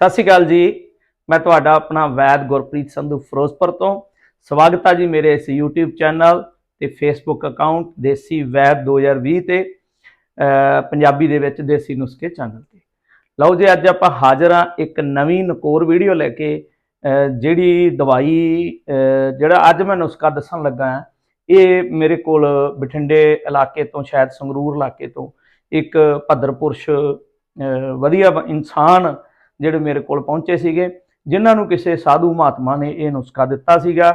ਸਤਿ ਸ਼੍ਰੀ ਅਕਾਲ ਜੀ। ਮੈਂ ਤੁਹਾਡਾ ਆਪਣਾ ਵੈਦ ਗੁਰਪ੍ਰੀਤ ਸੰਧੂ ਫਿਰੋਜ਼ਪੁਰ ਤੋਂ। ਸਵਾਗਤ ਹੈ ਜੀ ਮੇਰੇ ਇਸ YouTube ਚੈਨਲ ਤੇ Facebook ਅਕਾਊਂਟ ਦੇਸੀ ਵੈਦ 2020 ਤੇ ਪੰਜਾਬੀ ਦੇ ਵਿੱਚ ਦੇਸੀ ਨੁਸਖੇ ਚੈਨਲ ਤੇ। ਲਓ ਜੀ, ਅੱਜ ਆਪਾਂ ਹਾਜ਼ਰ ਹਾਂ ਇੱਕ ਨਵੀਂ ਨਕੋਰ ਵੀਡੀਓ ਲੈ ਕੇ ਜਿਹੜੀ ਦਵਾਈ ਜਿਹੜਾ ਅੱਜ ਮੈਂ ਨੁਸਖਾ ਦੱਸਣ ਲੱਗਾ ਹਾਂ, ਇਹ ਮੇਰੇ ਕੋਲ ਬਠਿੰਡੇ ਇਲਾਕੇ ਤੋਂ, ਸ਼ਾਇਦ ਸੰਗਰੂਰ ਇਲਾਕੇ ਤੋਂ ਇੱਕ ਭੱਦਰ ਪੁਰਸ਼ ਵਧੀਆ ਇਨਸਾਨ ਜਿਹੜੇ ਮੇਰੇ ਕੋਲ ਪਹੁੰਚੇ ਸੀਗੇ, ਜਿਨ੍ਹਾਂ ਨੂੰ ਕਿਸੇ ਸਾਧੂ ਮਹਾਤਮਾ ਨੇ ਇਹ ਨੁਸਖਾ ਦਿੱਤਾ ਸੀਗਾ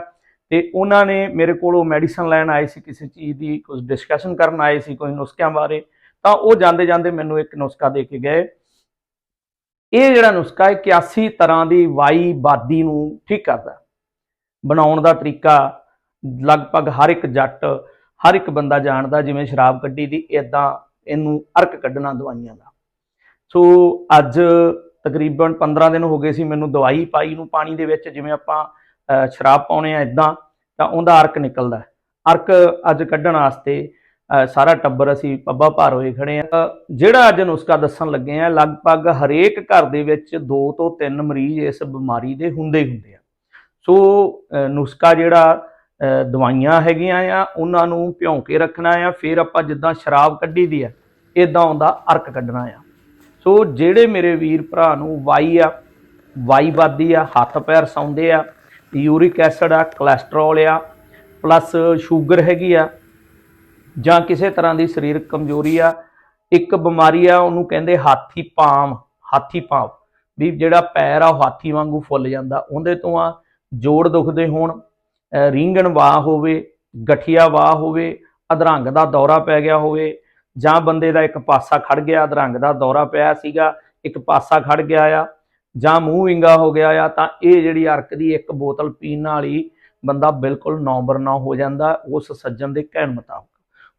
ਤੇ ਉਹਨਾਂ ਨੇ ਮੇਰੇ ਕੋਲ ਉਹ ਮੈਡੀਸਨ ਲੈਣ ਆਏ ਸੀ, ਕਿਸੇ ਚੀਜ਼ ਦੀ ਕੁਝ ਡਿਸਕਸ਼ਨ ਕਰਨ ਆਏ ਸੀ, ਕੋਈ ਨੁਸਖਿਆਂ ਬਾਰੇ, ਤਾਂ ਉਹ ਜਾਂਦੇ ਜਾਂਦੇ ਮੈਨੂੰ ਇੱਕ ਨੁਸਖਾ ਦੇ ਕੇ ਗਏ। ਇਹ ਜਿਹੜਾ ਨੁਸਖਾ ਹੈ 81 ਤਰ੍ਹਾਂ ਦੀ ਵਾਈ ਬਾਦੀ ਨੂੰ ਠੀਕ ਕਰਦਾ ਬਣਾਉਣ ਦਾ ਤਰੀਕਾ ਲਗਭਗ ਹਰ ਇੱਕ ਜੱਟ, ਹਰ ਇੱਕ ਬੰਦਾ ਜਾਣਦਾ, ਜਿਵੇਂ ਸ਼ਰਾਬ ਕੱਢੀ ਦੀ ਇਦਾਂ ਇਹਨੂੰ ਅਰਕ ਕੱਢਣਾ ਦਵਾਈਆਂ ਦਾ। ਸੋ ਅੱਜ ਤਕਰੀਬਨ 15 ਦਿਨ ਹੋ ਗਏ ਸੀ ਮੈਨੂੰ ਦਵਾਈ ਪਾਈ ਨੂੰ ਪਾਣੀ ਦੇ ਵਿੱਚ, ਜਿਵੇਂ ਆਪਾਂ ਸ਼ਰਾਬ ਪਾਉਣੇ ਆ ਇਦਾਂ, ਤਾਂ ਉਹਦਾ ਅਰਕ ਨਿਕਲਦਾ ਅਰਕ ਅੱਜ ਕੱਢਣ ਵਾਸਤੇ ਸਾਰਾ ਟੱਬਰ ਅਸੀਂ ਪੱਬਾ ਭਾਰ ਹੋਏ ਖੜੇ ਆ ਜਿਹੜਾ ਅੱਜ ਨੁਸਖਾ ਦੱਸਣ ਲੱਗੇ ਆ ਲਗਭਗ ਹਰੇਕ ਘਰ ਦੇ ਵਿੱਚ ਦੋ ਤੋਂ ਤਿੰਨ ਮਰੀਜ਼ ਇਸ ਬਿਮਾਰੀ ਦੇ ਹੁੰਦੇ ਹੀ ਹੁੰਦੇ ਆ। ਸੋ ਨੁਸਖਾ ਜਿਹੜਾ ਦਵਾਈਆਂ ਹੈਗੀਆਂ ਆ, ਉਹਨਾਂ ਨੂੰ ਭਿਉਂ ਕੇ ਰੱਖਣਾ ਆ, ਫਿਰ ਆਪਾਂ ਜਿੱਦਾਂ ਸ਼ਰਾਬ ਕੱਢੀ ਦੀ ਆ ਇਦਾਂ ਉਹਦਾ ਅਰਕ ਕੱਢਣਾ ਆ। ਸੋ ਜਿਹੜੇ ਮੇਰੇ ਵੀਰ ਭਰਾ ਨੂੰ ਵਾਈ ਆ, ਵਾਈ ਵਾਈਵਾਦੀ ਆ, ਹੱਥ ਪੈਰ ਸੌਂਦੇ ਆ, ਯੂਰਿਕ ਐਸਿਡ ਆ ਕੋਲੇਸਟ੍ਰੋਲ ਆ ਪਲੱਸ ਸ਼ੂਗਰ ਹੈਗੀ ਆ, ਜਾਂ ਕਿਸੇ ਤਰ੍ਹਾਂ ਦੀ ਸਰੀਰਕ ਕਮਜ਼ੋਰੀ ਆ, ਇੱਕ ਬਿਮਾਰੀ ਆ, ਉਹਨੂੰ ਕਹਿੰਦੇ ਹਾਥੀ ਪਾਮ ਹਾਥੀ ਪਾਮ ਵੀ ਜਿਹੜਾ ਪੈਰ ਆ ਉਹ ਹਾਥੀ ਵਾਂਗੂ ਫੁੱਲ ਜਾਂਦਾ, ਉਹਦੇ ਤੋਂ ਆ ਜੋੜ ਦੁਖਦੇ ਹੋਣ, ਅਹ ਰੀਂਗਣ ਵਾਹ ਹੋਵੇ, ਗਠੀਆ ਵਾਹ ਹੋਵੇ, ਅਧਰੰਗ ਦਾ ਦੌਰਾ ਪੈ ਗਿਆ ਹੋਵੇ ਜਾਂ ਬੰਦੇ ਦਾ ਇੱਕ ਪਾਸਾ ਖੜ ਗਿਆ ਦਰੰਗ ਦਾ ਦੌਰਾ ਪਿਆ ਸੀਗਾ, ਇੱਕ ਪਾਸਾ ਖੜ ਗਿਆ ਆ, ਜਾਂ ਮੂੰਹ ਵਿੰਗਾ ਹੋ ਗਿਆ ਆ, ਤਾਂ ਇਹ ਜਿਹੜੀ ਅਰਕ ਦੀ ਇੱਕ ਬੋਤਲ ਪੀਣ ਨਾਲ ਹੀ ਬੰਦਾ ਬਿਲਕੁਲ ਨੌਬਰ ਨਾ ਹੋ ਜਾਂਦਾ, ਉਸ ਸੱਜਣ ਦੇ ਕਹਿਣ ਮੁਤਾਬਕ।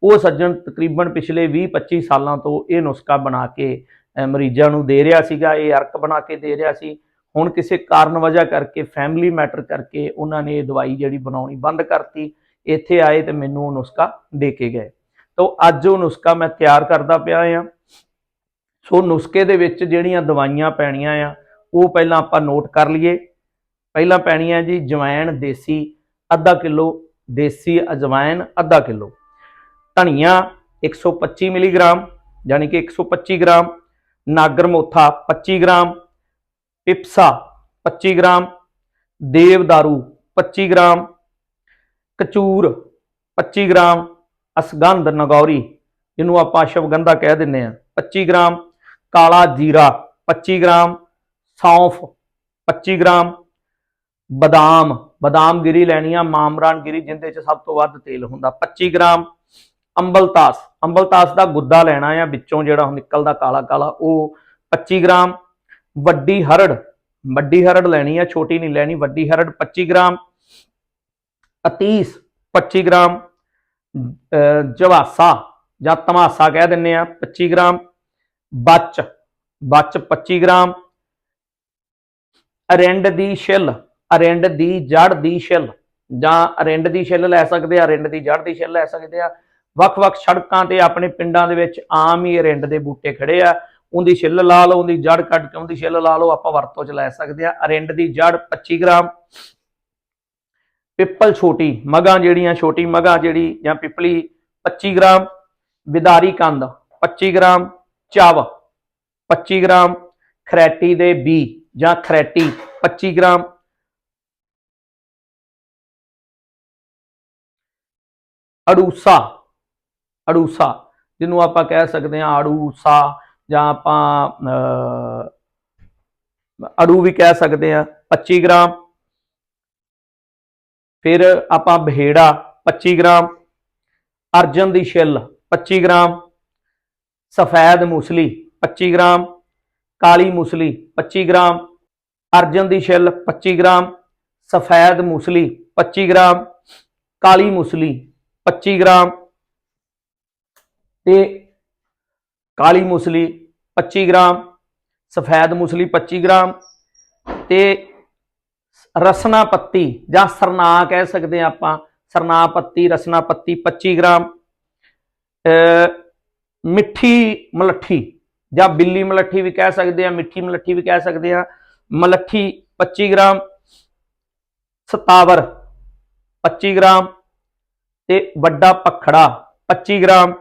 ਉਹ ਸੱਜਣ ਤਕਰੀਬਨ ਪਿਛਲੇ 20-25 ਸਾਲਾਂ ਤੋਂ ਇਹ ਨੁਸਖਾ ਬਣਾ ਕੇ ਮਰੀਜ਼ਾਂ ਨੂੰ ਦੇ ਰਿਹਾ ਸੀਗਾ, ਇਹ ਅਰਕ ਬਣਾ ਕੇ ਦੇ ਰਿਹਾ ਸੀ। ਹੁਣ ਕਿਸੇ ਕਾਰਨ ਵਜ੍ਹਾ ਕਰਕੇ ਫੈਮਿਲੀ ਮੈਟਰ ਕਰਕੇ ਉਹਨਾਂ ਨੇ ਇਹ ਦਵਾਈ ਜਿਹੜੀ ਬਣਾਉਣੀ ਬੰਦ ਕਰਤੀ, ਇੱਥੇ ਆਏ ਤੇ ਮੈਨੂੰ ਉਹ ਨੁਸਖਾ ਦੇ ਕੇ ਗਏ। ਤਾਂ ਅੱਜ ਉਹ ਨੁਸਖਾ ਮੈਂ ਤਿਆਰ ਕਰਦਾ ਪਿਆ ਆ। ਸੋ ਨੁਸਖੇ ਦੇ ਵਿੱਚ ਜਿਹੜੀਆਂ ਦਵਾਈਆਂ ਪੈਣੀਆਂ ਆ, ਉਹ ਪਹਿਲਾਂ ਆਪਾਂ ਨੋਟ ਕਰ ਲਈਏ। ਪਹਿਲਾਂ ਪੈਣੀ ਹੈ ਜੀ ਜਵੈਣ ਦੇਸੀ, ਅੱਧਾ ਕਿਲੋ ਦੇਸੀ ਅਜਵਾਇਨ ਅੱਧਾ ਕਿਲੋ। ਧਨੀਆ 125 ਮਿਲੀਗ੍ਰਾਮ, ਯਾਨੀ ਕਿ 125 ਗ੍ਰਾਮ। ਨਾਗਰ ਮੋਥਾ 25 ਗ੍ਰਾਮ। ਪਿਪਸਾ 25 ਗ੍ਰਾਮ। ਦੇਵਦਾਰੂ 25 ਗ੍ਰਾਮ। ਕਚੂਰ 25 ਗ੍ਰਾਮ। ਅਸਗੰਧ ਨਗੌਰੀ, ਜਿਹਨੂੰ ਆਪਾਂ ਸ਼ਵਗੰਧਾ ਕਹਿ ਦਿੰਨੇ ਆ 25 ਗ੍ਰਾਮ ਕਾਲਾ ਜੀਰਾ 25 ਗ੍ਰਾਮ ਸੌਂਫ 25 ਗ੍ਰਾਮ ਬਦਾਮ। ਬਦਾਮ ਗਿਰੀ ਲੈਣੀ ਆ ਮਾਮਰਾਨ ਗਿਰੀ ਜਿੰਦੇ ਚ ਸਭ ਤੋਂ ਵੱਧ ਤੇਲ ਹੁੰਦਾ। 25 ਗ੍ਰਾਮ ਅੰਬਲਤਾਸ। ਅੰਬਲਤਾਸ ਦਾ ਗੁੱਦਾ ਲੈਣਾ ਆ, ਵਿੱਚੋਂ ਜਿਹੜਾ ਉਹ ਨਿਕਲਦਾ ਕਾਲਾ ਕਾਲਾ, ਉਹ 25 ਗ੍ਰਾਮ ਵੱਡੀ ਹਰੜ। ਵੱਡੀ ਹਰੜ ਲੈਣੀ ਆ, ਛੋਟੀ ਨਹੀਂ ਲੈਣੀ, ਵੱਡੀ ਹਰੜ 25 ਗ੍ਰਾਮ ਅਤੀਸ 25 ਗ੍ਰਾਮ ਜਵਾਸਾ ਜਾਂ ਤਮਾਸਾ ਕਹਿ ਦਿੰਨੇ ਆ 25 ਗ੍ਰਾਮ। ਬੱਚ ਬੱਚ 25 ਗ੍ਰਾਮ। ਅਰਿੰਡ ਦੀ ਛਿੱਲ, ਅਰਿੰਡ ਦੀ ਜੜ ਦੀ ਛਿੱਲ। ਜਾਂ ਅਰਿੰਡ ਦੀ ਛਿੱਲ ਲੈ ਸਕਦੇ ਆ, ਅਰਿੰਡ ਦੀ ਜੜ ਦੀ ਛਿੱਲ ਲੈ ਸਕਦੇ ਆ। ਵੱਖ-ਵੱਖ ਸੜਕਾਂ ਤੇ ਆਪਣੇ ਪਿੰਡਾਂ ਦੇ ਵਿੱਚ ਆਮ ਹੀ ਅਰਿੰਡ ਦੇ ਬੂਟੇ ਖੜੇ ਆ। ਉਹਦੀ ਛਿੱਲ ਲਾ ਲਓ, ਉਹਦੀ ਜੜ ਕੱਢ ਕੇ ਉਹਦੀ ਛਿੱਲ ਲਾ ਲਓ, ਆਪਾਂ ਵਰਤੋਂ ਚ ਲੈ ਸਕਦੇ ਆ। ਅਰਿੰਡ ਦੀ ਜੜ 25 ਗ੍ਰਾਮ। ਪਿੱਪਲ ਛੋਟੀ, ਮਗਾਂ ਜਿਹੜੀਆਂ ਛੋਟੀ, ਮਗਾਂ ਜਿਹੜੀ ਜਾਂ ਪਿੱਪਲੀ 25 ਗ੍ਰਾਮ ਵਿਦਾਰੀ ਕੰਦ 25 ਗ੍ਰਾਮ ਚਾਵ 25 ਗ੍ਰਾਮ ਖਰੈਟੀ ਦੇ ਬੀ ਜਾਂ ਖਰੈਟੀ 25 ਗ੍ਰਾਮ ਅੜੂਸਾ ਅੜੂਸਾ, ਜਿਹਨੂੰ ਆਪਾਂ ਕਹਿ ਸਕਦੇ ਹਾਂ ਅੜੂਸਾ ਜਾਂ ਆਪਾਂ ਅੜੂ ਵੀ ਕਹਿ ਸਕਦੇ ਹਾਂ 25 ਗ੍ਰਾਮ ਫਿਰ ਆਪਾਂ ਬਹੇੜਾ 25 ਗ੍ਰਾਮ, ਅਰਜਨ ਦੀ ਛਿੱਲ 25 ਗ੍ਰਾਮ, ਸਫੈਦ ਮੂਸਲੀ 25 ਗ੍ਰਾਮ, ਕਾਲੀ ਮੂਸਲੀ 25 ਗ੍ਰਾਮ, ਅਰਜਨ ਦੀ ਛਿੱਲ 25 ਗ੍ਰਾਮ, ਸਫੈਦ ਮੂਸਲੀ 25 ਗ੍ਰਾਮ, ਕਾਲੀ ਮੂਸਲੀ 25 ਗ੍ਰਾਮ ਤੇ ਕਾਲੀ ਮੂਸਲੀ 25 ਗ੍ਰਾਮ, ਸਫੈਦ ਮੂਸਲੀ 25 ਗ੍ਰਾਮ ਤੇ ਰਸਨਾ ਪੱਤੀ ਜਾਂ ਸਰਨਾ ਕਹਿ ਸਕਦੇ ਆ ਆਪਾਂ। ਸਰਨਾ ਪੱਤੀ ਰਸਨਾ ਪੱਤੀ 25 ਗ੍ਰਾਮ ਮਿੱਠੀ ਮਲੱਠੀ ਜਾਂ ਬਿੱਲੀ ਮਲੱਠੀ ਵੀ ਕਹਿ ਸਕਦੇ ਆ ਮਿੱਠੀ ਮਲੱਠੀ ਵੀ ਕਹਿ ਸਕਦੇ ਆ ਮਲੱਠੀ 25 ਗ੍ਰਾਮ, ਸਤਾਵਰ 25 ਗ੍ਰਾਮ ਤੇ ਵੱਡਾ ਪਖੜਾ 25 ਗ੍ਰਾਮ।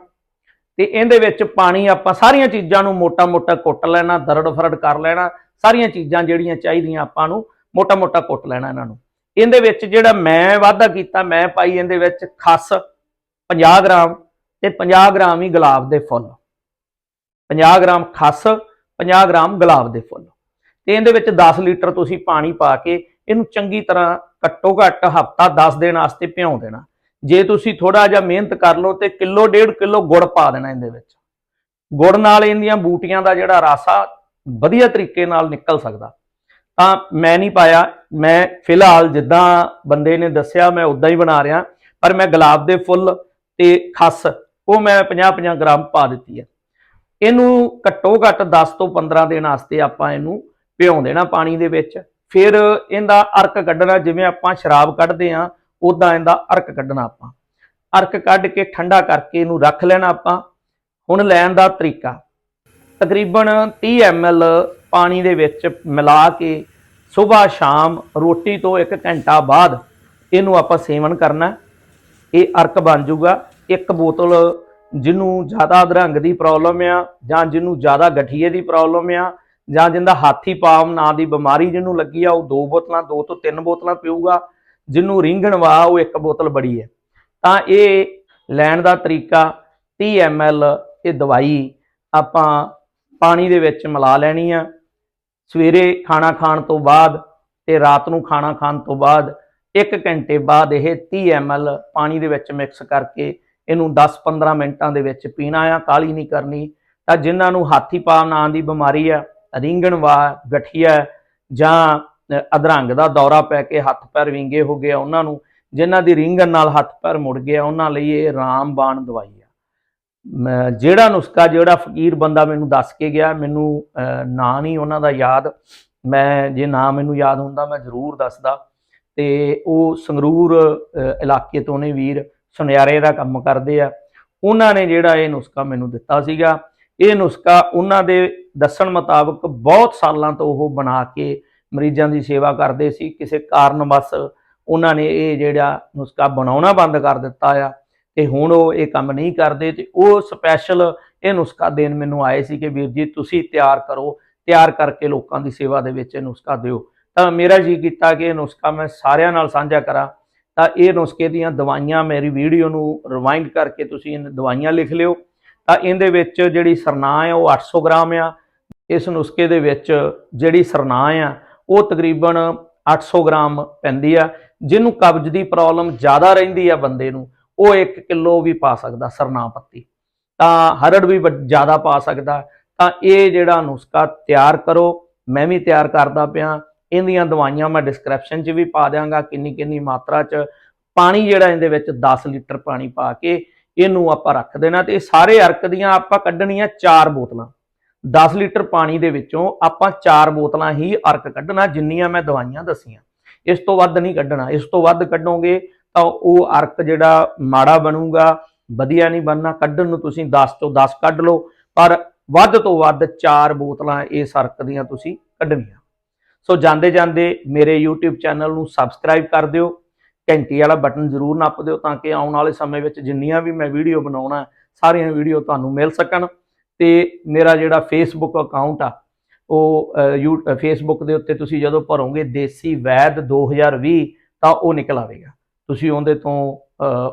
ਤੇ ਇਹਦੇ ਵਿੱਚ ਪਾਣੀ ਆਪਾਂ ਸਾਰੀਆਂ ਚੀਜ਼ਾਂ ਨੂੰ ਮੋਟਾ-ਮੋਟਾ ਕੁੱਟ ਲੈਣਾ ਦਰੜ ਫਰੜ ਕਰ ਲੈਣਾ, ਸਾਰੀਆਂ ਚੀਜ਼ਾਂ ਜਿਹੜੀਆਂ ਚਾਹੀਦੀਆਂ ਆਪਾਂ ਨੂੰ ਮੋਟਾ-ਮੋਟਾ ਕੁੱਟ ਲੈਣਾ ਇਹਨਾਂ ਨੂੰ। ਇਹਦੇ ਵਿੱਚ ਜਿਹੜਾ ਮੈਂ ਵਾਅਦਾ ਕੀਤਾ, ਮੈਂ ਪਾਈ ਇਹਦੇ ਵਿੱਚ ਖਸ 50 ਗ੍ਰਾਮ ਤੇ 50 ਗ੍ਰਾਮ ਹੀ ਗੁਲਾਬ ਦੇ ਫੁੱਲ। 50 ਗ੍ਰਾਮ ਖਸ 50 ਗ੍ਰਾਮ ਗੁਲਾਬ ਦੇ ਫੁੱਲ। ਤੇ ਇਹਦੇ ਵਿੱਚ 10 ਲੀਟਰ ਤੁਸੀਂ ਪਾਣੀ ਪਾ ਕੇ ਇਹਨੂੰ ਚੰਗੀ ਤਰ੍ਹਾਂ ਘੱਟੋ ਘੱਟ ਹਫਤਾ 10 ਦਿਨ ਵਾਸਤੇ ਭਿਉਂ ਦੇਣਾ। ਜੇ ਤੁਸੀਂ ਥੋੜਾ ਜਿਹਾ ਮਿਹਨਤ ਕਰ ਲਓ ਤੇ ਕਿਲੋ ਡੇਢ ਕਿਲੋ ਗੁੜ ਪਾ ਦੇਣਾ ਇਹਦੇ ਵਿੱਚ। ਗੁੜ ਨਾਲ ਇਹਦੀਆਂ ਬੂਟੀਆਂ ਦਾ ਜਿਹੜਾ ਰਸ ਆ, ਵਧੀਆ ਤਰੀਕੇ ਨਾਲ ਨਿਕਲ ਸਕਦਾ। ਤਾਂ ਮੈਂ ਨਹੀਂ ਪਾਇਆ। ਮੈਂ ਫਿਲਹਾਲ ਜਿੱਦਾਂ ਬੰਦੇ ਨੇ ਦੱਸਿਆ, ਮੈਂ ਉਦਾਂ ਹੀ ਬਣਾ ਰਿਹਾ। ਪਰ ਮੈਂ ਗੁਲਾਬ ਦੇ ਫੁੱਲ ਤੇ ਖਸ, ਉਹ ਮੈਂ 50-50 ਗ੍ਰਾਮ ਪਾ ਦਿੱਤੀ ਹੈ। ਇਹਨੂੰ ਘੱਟੋ ਘੱਟ 10 ਤੋਂ 15 ਦਿਨ ਵਾਸਤੇ ਆਪਾਂ ਇਹਨੂੰ ਭਿਉਂ ਦੇਣਾ ਪਾਣੀ ਦੇ ਵਿੱਚ। ਫਿਰ ਇਹਦਾ ਅਰਕ ਕੱਢਣਾ, ਜਿਵੇਂ ਆਪਾਂ ਸ਼ਰਾਬ ਕੱਢਦੇ ਆ ਉਦਾਂ ਇਹਦਾ ਅਰਕ ਕੱਢਣਾ ਆਪਾਂ। ਅਰਕ ਕੱਢ ਕੇ ਠੰਡਾ ਕਰਕੇ ਇਹਨੂੰ ਰੱਖ ਲੈਣਾ ਆਪਾਂ। ਹੁਣ ਲੈਣ ਦਾ ਤਰੀਕਾ। ਤਕਰੀਬਨ 30 ml ਪਾਣੀ ਦੇ ਵਿੱਚ ਮਿਲਾ ਕੇ ਸਵੇਰ ਸ਼ਾਮ ਰੋਟੀ ਤੋਂ 1 ਘੰਟਾ ਬਾਅਦ ਇਹਨੂੰ ਆਪਾਂ ਸੇਵਨ ਕਰਨਾ। ਇਹ ਅਰਕ ਬਣ ਜਾਊਗਾ। ਇੱਕ ਬੋਤਲ ਜਿਹਨੂੰ ਜ਼ਿਆਦਾ ਅਧਰੰਗ ਦੀ ਪ੍ਰੋਬਲਮ ਆ ਜਾਂ ਜਿਹਨੂੰ ਜ਼ਿਆਦਾ ਗਠੀਏ ਦੀ ਪ੍ਰੋਬਲਮ ਆ ਜਾਂ ਜਿੰਦਾ ਹਾਥੀ ਪਾਮ ਨਾਂ ਦੀ ਬਿਮਾਰੀ ਜਿਹਨੂੰ ਲੱਗੀ ਆ, ਉਹ ਦੋ ਬੋਤਲਾਂ, ਦੋ ਤੋਂ ਤਿੰਨ ਬੋਤਲਾਂ ਪੀਊਗਾ, ਜਿਹਨੂੰ ਰਿੰਗਣ ਵਾ ਉਹ ਇੱਕ ਬੋਤਲ ਬੜੀ ਹੈ। ਤਾਂ ਇਹ ਲੈਣ ਦਾ ਤਰੀਕਾ 30 ml ਇਹ ਦਵਾਈ ਆਪਾਂ ਪਾਣੀ ਦੇ ਵਿੱਚ ਮਿਲਾ ਲੈਣੀ ਆ। ਸਵੇਰੇ ਖਾਣਾ ਖਾਣ ਤੋਂ ਬਾਅਦ ਤੇ ਰਾਤ ਨੂੰ ਖਾਣਾ ਖਾਣ ਤੋਂ ਬਾਅਦ 1 ਘੰਟੇ ਬਾਅਦ ਇਹ 30 ml ਪਾਣੀ ਦੇ ਵਿੱਚ ਮਿਕਸ ਕਰਕੇ ਇਹਨੂੰ 10-15 ਮਿੰਟਾਂ ਦੇ ਵਿੱਚ ਪੀਣਾ ਆ ਕਾਲੀ ਨਹੀਂ ਕਰਨੀ। ਤਾਂ ਜਿਨ੍ਹਾਂ ਨੂੰ ਹਾਥੀ ਪਾਮ ਨਾਂ ਦੀ ਬਿਮਾਰੀ ਆ ਰਿੰਗਣ ਵਾ ਗਠੀਆ ਜਾਂ ਅ, ਅਧਰੰਗ ਦਾ ਦੌਰਾ ਪੈ ਕੇ ਹੱਥ ਪੈਰ ਵਿੰਗੇ ਹੋ ਗਏ ਆ ਉਹਨਾਂ ਨੂੰ ਜਿਨ੍ਹਾਂ ਦੀ ਰਿੰਗਣ ਨਾਲ ਹੱਥ ਪੈਰ ਮੁੜ ਗਿਆ ਉਹਨਾਂ ਲਈ ਇਹ ਰਾਮਬਾਣ ਦਵਾਈ ਆ। ਜਿਹੜਾ ਨੁਸਖਾ, ਜਿਹੜਾ ਫਕੀਰ ਬੰਦਾ ਮੈਨੂੰ ਦੱਸ ਕੇ ਗਿਆ, ਮੈਨੂੰ ਨਾਂ ਨਹੀਂ ਉਹਨਾਂ ਦਾ ਯਾਦ। ਮੈਂ, ਜੇ ਨਾਂ ਮੈਨੂੰ ਯਾਦ ਹੁੰਦਾ, ਮੈਂ ਜ਼ਰੂਰ ਦੱਸਦਾ। ਤੇ ਉਹ ਸੰਗਰੂਰ ਇਲਾਕੇ ਤੋਂ ਨੇ ਵੀਰ, ਸੁਨਿਆਰੇ ਦਾ ਕੰਮ ਕਰਦੇ ਆ। ਉਹਨਾਂ ਨੇ ਜਿਹੜਾ ਇਹ ਨੁਸਖਾ ਮੈਨੂੰ ਦਿੱਤਾ ਸੀਗਾ। ਇਹ ਨੁਸਖਾ ਉਹਨਾਂ ਦੇ ਦੱਸਣ ਮੁਤਾਬਕ ਬਹੁਤ ਸਾਲਾਂ ਤੋਂ ਉਹ ਬਣਾ ਕੇ ਮਰੀਜ਼ਾਂ ਦੀ ਸੇਵਾ ਕਰਦੇ ਸੀ। ਕਿਸੇ ਕਾਰਨ ਬਸ ਉਹਨਾਂ ਨੇ ਇਹ ਜਿਹੜਾ ਨੁਸਖਾ ਬਣਾਉਣਾ ਬੰਦ ਕਰ ਦਿੱਤਾ ਆ। ਤੇ ਹੁਣ ਉਹ ਇਹ ਕੰਮ ਨਹੀਂ ਕਰਦੇ ਤੇ ਉਹ ਸਪੈਸ਼ਲ ਇਹ ਨੁਸਖਾ ਦੇਣ ਮੈਨੂੰ ਆਏ ਸੀ ਕਿ ਵੀਰ ਜੀ ਤੁਸੀਂ ਤਿਆਰ ਕਰੋ, ਤਿਆਰ ਕਰਕੇ ਲੋਕਾਂ ਦੀ ਸੇਵਾ ਦੇ ਵਿੱਚ ਇਹ ਨੁਸਖਾ ਦਿਓ। ਤਾਂ ਮੇਰਾ ਜੀ ਕੀਤਾ ਕਿ ਇਹ ਨੁਸਖਾ ਮੈਂ ਸਾਰਿਆਂ ਨਾਲ ਸਾਂਝਾ ਕਰਾਂ। ਤਾਂ ਇਹ ਨੁਸਖੇ ਦੀਆਂ ਦਵਾਈਆਂ ਮੇਰੀ ਵੀਡੀਓ ਨੂੰ ਰਿਵਾਈਂਡ ਕਰਕੇ ਤੁਸੀਂ ਇਹ ਦਵਾਈਆਂ ਲਿਖ ਲਿਓ। ਤਾਂ ਇਹਦੇ ਵਿੱਚ ਜਿਹੜੀ ਸਰਨਾ ਆ ਉਹ 800 ਗ੍ਰਾਮ ਆ। ਇਸ ਨੁਸਖੇ ਦੇ ਵਿੱਚ ਜਿਹੜੀ ਸਰਨਾ ਆ, ਉਹ ਤਕਰੀਬਨ 800 ਗ੍ਰਾਮ ਪੈਂਦੀ ਆ। ਜਿਹਨੂੰ ਕਬਜ਼ ਦੀ ਪ੍ਰੋਬਲਮ ਜ਼ਿਆਦਾ ਰਹਿੰਦੀ ਆ ਬੰਦੇ ਨੂੰ ਉਹ 1 ਕਿਲੋ ਵੀ ਪਾ ਸਕਦਾ, ਸਰਨਾ ਪੱਤੀ। ਤਾਂ ਹਰੜ ਵੀ ਵੱਡ- ਜ਼ਿਆਦਾ ਪਾ ਸਕਦਾ। ਤਾਂ ਇਹ ਜਿਹੜਾ ਨੁਸਖਾ ਤਿਆਰ ਕਰੋ, ਮੈਂ ਵੀ ਤਿਆਰ ਕਰਦਾ ਪਿਆ। ਇਹਦੀਆਂ ਦਵਾਈਆਂ ਮੈਂ ਡਿਸਕ੍ਰਿਪਸ਼ਨ 'ਚ ਵੀ ਪਾ ਦਿਆਂਗਾ ਕਿੰਨੀ ਕਿੰਨੀ ਮਾਤਰਾ 'ਚ। ਪਾਣੀ ਜਿਹੜਾ ਇਹਦੇ ਵਿੱਚ 10 ਲੀਟਰ ਪਾਣੀ ਪਾ ਕੇ ਇਹਨੂੰ ਆਪਾਂ ਰੱਖ ਦੇਣਾ ਤੇ ਇਹ ਸਾਰੇ ਅਰਕ ਦੀਆਂ ਆਪਾਂ ਕੱਢਣੀਆਂ ਚਾਰ ਬੋਤਲਾਂ। 10 ਲੀਟਰ ਪਾਣੀ ਦੇ ਵਿੱਚੋਂ ਆਪਾਂ ਚਾਰ ਬੋਤਲਾਂ ਹੀ ਅਰਕ ਕੱਢਣਾ, ਜਿੰਨੀਆਂ ਮੈਂ ਦਵਾਈਆਂ ਦਸੀਆਂ। ਇਸ ਤੋਂ ਵੱਧ ਨਹੀਂ ਕੱਢਣਾ। ਇਸ ਤੋਂ ਵੱਧ ਕੱਢੋਗੇ ਤਾਂ ਉਹ ਅਰਕ ਜਿਹੜਾ ਮਾੜਾ ਬਣੂਗਾ, ਵਧੀਆ ਨਹੀਂ ਬਣਨਾ, ਕੱਢਣ ਨੂੰ ਤੁਸੀਂ 10 ਤੋਂ 10 ਕੱਢ ਲਓ, ਪਰ ਵੱਧ ਤੋਂ ਵੱਧ 4 ਬੋਤਲਾਂ ਇਸ ਅਰਕ ਦੀਆਂ ਤੁਸੀਂ ਕੱਢਣੀਆਂ। ਸੋ ਜਾਂਦੇ ਜਾਂਦੇ ਮੇਰੇ YouTube ਚੈਨਲ ਨੂੰ ਸਬਸਕ੍ਰਾਈਬ ਕਰ ਦਿਓ, ਘੰਟੀ ਵਾਲਾ ਬਟਨ ਜ਼ਰੂਰ ਨੱਪ ਦਿਓ ਤਾਂ ਕਿ ਆਉਣ ਵਾਲੇ ਸਮੇਂ ਵਿੱਚ ਜਿੰਨੀਆਂ ਵੀ ਮੈਂ ਵੀਡੀਓ ਬਣਾਉਣਾ, ਸਾਰੀਆਂ ਵੀਡੀਓ ਤੁਹਾਨੂੰ ਮਿਲ ਸਕਣ। ਤੇ ਮੇਰਾ ਜਿਹੜਾ ਫੇਸਬੁੱਕ ਅਕਾਊਂਟ ਆ, ਉਹ ਫੇਸਬੁੱਕ ਦੇ ਉੱਤੇ ਤੁਸੀਂ ਜਦੋਂ ਭਰੋਗੇ ਦੇਸੀ ਵੈਦ 2020 ਤਾਂ ਉਹ ਨਿਕਲ ਆਵੇਗਾ। ਤੁਸੀਂ ਉਹਦੇ ਤੋਂ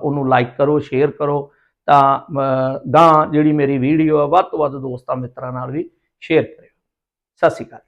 ਉਹਨੂੰ ਲਾਈਕ ਕਰੋ ਸ਼ੇਅਰ ਕਰੋ, ਤਾਂ ਗਾਂ ਜਿਹੜੀ ਮੇਰੀ ਵੀਡੀਓ ਆ, ਵੱਧ ਤੋਂ ਵੱਧ ਦੋਸਤਾਂ ਮਿੱਤਰਾਂ ਨਾਲ ਵੀ ਸ਼ੇਅਰ ਕਰਿਓ। ਸਤਿ ਸ਼੍ਰੀ ਅਕਾਲ।